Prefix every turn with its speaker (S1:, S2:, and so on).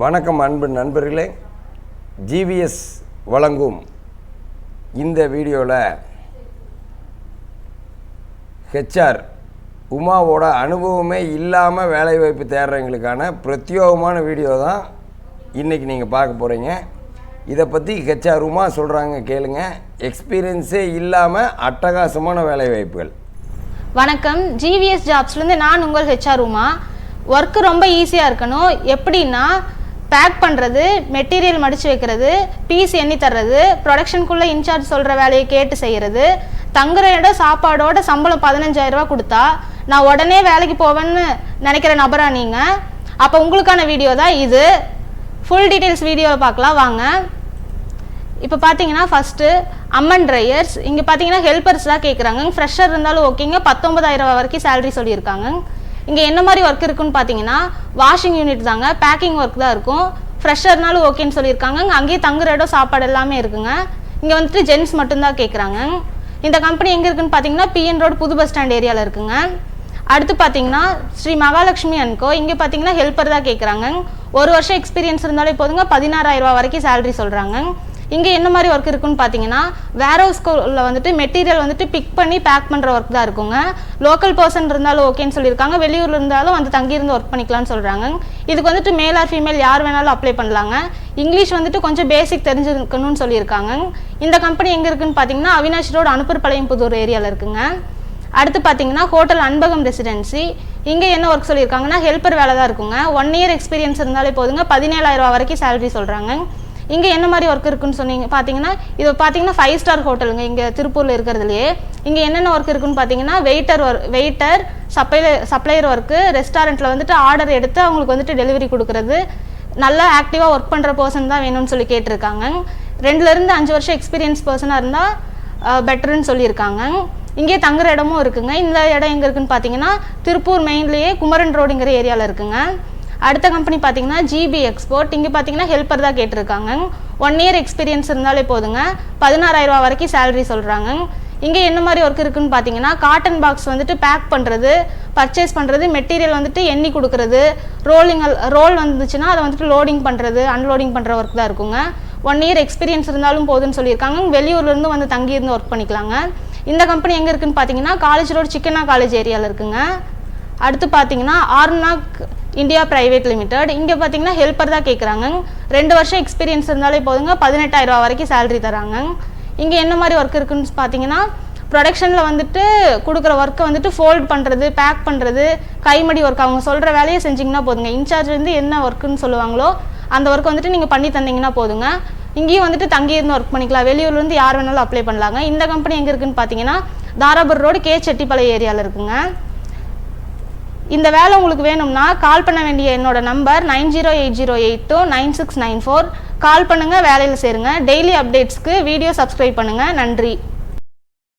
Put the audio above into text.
S1: வணக்கம் அன்பு நண்பர்களே. ஜிவிஎஸ் வழங்கும் இந்த வீடியோவில் ஹெச்ஆர் உமாவோட அனுபவமே இல்லாமல் வேலைவாய்ப்பு தேடுறவங்களுக்கான பிரத்யோகமான வீடியோ தான் இன்றைக்கி நீங்கள் பார்க்க போகிறீங்க இதை பற்றி ஹெச்ஆர் உமா சொல்கிறாங்க கேளுங்க. எக்ஸ்பீரியன்ஸே இல்லாமல் அட்டகாசமான வேலைவாய்ப்புகள்.
S2: வணக்கம். ஜிவிஎஸ் ஜாப்ஸ்லேருந்து நான் உங்கள் ஹெச்ஆர் உமா. ஒர்க்கு ரொம்ப ஈஸியாக இருக்கணும். எப்படின்னா பேக் பண்ணுறது மெட்டீரியல் மடித்து வைக்கிறது பீஸ் எண்ணி தர்றது ப்ரொடக்ஷனுக்குள்ளே இன்சார்ஜ் சொல்கிற வேலையை கேட்டு செய்கிறது தங்குற இடம் சாப்பாடோட சம்பளம் 15000 கொடுத்தா நான் உடனே வேலைக்கு போவேன்னு நினைக்கிற நபரா நீங்கள் அப்போ உங்களுக்கான வீடியோ தான் இது. ஃபுல் டீட்டெயில்ஸ் வீடியோவை பார்க்கலாம் வாங்க. இப்போ பார்த்தீங்கன்னா ஃபஸ்ட்டு அம்மன் ட்ரையர்ஸ் இங்கே பார்த்தீங்கன்னா ஹெல்பர்ஸ்லாம் தான் கேட்குறாங்க ஃப்ரெஷர் இருந்தாலும் ஓகேங்க பத்தொன்பதாயிரம் ரூபா வரைக்கும் சேலரி சொல்லியிருக்காங்க. இங்கே என்ன மாதிரி ஒர்க் இருக்குன்னு பார்த்தீங்கன்னா வாஷிங் யூனிட் தாங்க பேக்கிங் ஒர்க் தான் இருக்கும். ஃப்ரெஷர்னாலும் ஓகேன்னு சொல்லியிருக்காங்க. அங்கேயே தங்குற இடம் சாப்பாடு எல்லாமே இருக்குங்க. இங்கே வந்துட்டு ஜென்ஸ் மட்டும்தான் கேட்குறாங்க இந்த கம்பெனி எங்கே இருக்குன்னு பார்த்தீங்கன்னா பிஎன் ரோடு புது பஸ் ஸ்டாண்ட் ஏரியாவில் இருக்குங்க. அடுத்து பார்த்தீங்கன்னா ஸ்ரீ மகாலட்சுமி அன்கோ இங்கே பார்த்தீங்கன்னா ஹெல்ப்பர் தான் கேட்குறாங்க ஒரு வருஷம் எக்ஸ்பீரியன்ஸ் இருந்தாலே போதுங்க பதினாறாயிரம் ரூபா வரைக்கும் சேலரி சொல்கிறாங்க இங்கே என்ன மாதிரி ஒர்க் இருக்குன்னு பார்த்தீங்கன்னா வேர் ஹவுஸ்குள்ள வந்துட்டு மெட்டீரியல் வந்துட்டு பிக் பண்ணி பேக் பண்ணுற ஒர்க் தான் இருக்குங்க. லோக்கல் பர்சன் இருந்தாலும் ஓகேன்னு சொல்லியிருக்காங்க. வெளியூரில் இருந்தாலும் வந்து தங்கியிருந்து ஒர்க் பண்ணிக்கலாம்னு சொல்கிறாங்க இதுக்கு வந்துட்டு மேல் ஆர் ஃபீமேல் யார் வேணாலும் அப்ளை பண்ணலாங்க. இங்கிலீஷ் வந்துட்டு கொஞ்சம் பேசிக் தெரிஞ்சிருக்கணும்னு சொல்லியிருக்காங்க. இந்த கம்பெனி எங்கே இருக்குன்னு பார்த்தீங்கன்னா அவினாஷ் ரோடு அனுப்பர் புதூர் ஏரியாவில் இருக்குங்க. அடுத்து பார்த்தீங்கன்னா ஹோட்டல் அன்பகம் ரெசிடென்சி இங்கே என்ன ஒர்க் சொல்லியிருக்காங்கன்னா ஹெல்ப்பர் வேலை தான் இருக்குங்க. ஒன் இயர் எக்ஸ்பீரியன்ஸ் இருந்தாலே போதுங்க. பதினேழாயிரம் ரூபா வரைக்கும் சேலரி சொல்கிறாங்க இங்கே என்ன மாதிரி ஒர்க் இருக்குன்னு சொன்னீங்க பார்த்தீங்கன்னா இது பார்த்தீங்கன்னா ஃபைவ் ஸ்டார் ஹோட்டலுங்க இங்கே திருப்பூரில் இருக்கிறதுலையே. இங்கே என்னென்ன ஒர்க் இருக்குன்னு பார்த்தீங்கன்னா waiter work waiter supply supplier work ரெஸ்டாரண்ட்டில் வந்துட்டு ஆர்டர் எடுத்து அவங்களுக்கு வந்துட்டு டெலிவரி கொடுக்குறது. நல்லா ஆக்டிவாக ஒர்க் பண்ணுற பர்சன் தான் வேணும்னு சொல்லி கேட்டிருக்காங்க. ரெண்டுலேருந்து அஞ்சு வருஷம் எக்ஸ்பீரியன்ஸ் பர்சனாக இருந்தால் பெட்டருன்னு சொல்லியிருக்காங்க. இங்கே தங்குற இடமும் இருக்குங்க. இந்த இடம் எங்கே இருக்குன்னு பார்த்தீங்கன்னா திருப்பூர் மெயின்லேயே குமரன் ரோடுங்கிற ஏரியாவில் இருக்குங்க. அடுத்த கம்பெனி பார்த்தீங்கன்னா ஜிபி எக்ஸ்போர்ட் இங்கே பார்த்தீங்கன்னா ஹெல்ப்பர் தான் கேட்டிருக்காங்க. ஒன் இயர் எக்ஸ்பீரியன்ஸ் இருந்தாலே போதுங்க. பதினாறாயிரம் ரூபா வரைக்கும் சேலரி சொல்கிறாங்க இங்கே என்ன மாதிரி ஒர்க் இருக்குன்னு பார்த்தீங்கன்னா காட்டன் பாக்ஸ் வந்துட்டு பேக் பண்ணுறது பர்ச்சேஸ் பண்ணுறது மெட்டீரியல் வந்துட்டு எண்ணி கொடுக்குறது ரோலிங் ரோல் வந்துச்சுன்னா அதை வந்துட்டு லோடிங் பண்ணுறது அன்லோடிங் பண்ணுற ஒர்க் தான் இருக்குங்க. ஒன் இயர் எக்ஸ்பீரியன்ஸ் இருந்தாலும் போதுன்னு சொல்லியிருக்காங்க. வெளியூர்லேருந்து வந்து தங்கியிருந்து ஒர்க் பண்ணிக்கலாங்க. இந்த கம்பெனி எங்கே இருக்குன்னு பார்த்தீங்கன்னா காலேஜ் ரோடு சிக்கனா காலேஜ் ஏரியாவில் இருக்குங்க. அடுத்து பார்த்தீங்கன்னா ஆர்னாக் இந்தியா பிரைவேட் லிமிடெட் இங்கே பார்த்தீங்கன்னா ஹெல்ப்பர் தான் கேட்குறாங்க ரெண்டு வருஷம் எக்ஸ்பீரியன்ஸ் இருந்தாலே போதுங்க. பதினெட்டாயிரம் ரூபா வரைக்கும் சேலரி தராங்க. இங்கே என்ன மாதிரி ஒர்க் இருக்குன்னு பார்த்தீங்கன்னா ப்ரொடக்ஷனில் வந்துட்டு கொடுக்குற ஒர்க்கை வந்துட்டு ஃபோல்ட் பண்ணுறது பேக் பண்ணுறது கைமடி ஒர்க் அவங்க சொல்கிற வேலையை செஞ்சிங்கன்னா போதுங்க. இன்சார்ஜ் வந்து என்ன ஒர்க்குன்னு சொல்லுவாங்களோ அந்த ஒர்க் வந்துட்டு நீங்கள் பண்ணி தந்தீங்கன்னா போதுங்க. இங்கேயும் வந்துட்டு தங்கியிருந்து ஒர்க் பண்ணிக்கலாம். வெளியூர்லேருந்து யார் வேணாலும் அப்ளை பண்ணலாங்க. இந்த கம்பெனி எங்கே இருக்குன்னு பார்த்தீங்கன்னா தாராபுர் ரோடு கே செட்டிப்பாளையம் ஏரியாவில் இருக்குங்க. இந்த வேலை உங்களுக்கு வேணும்னா கால் பண்ண வேண்டிய என்னோட number nine zero eight zero eight two nine six nine four call பண்ணுங்கள் வேலையில் சேருங்க. டெய்லி அப்டேட்ஸ்க்கு வீடியோ சப்ஸ்கிரைப் பண்ணுங்கள் நன்றி.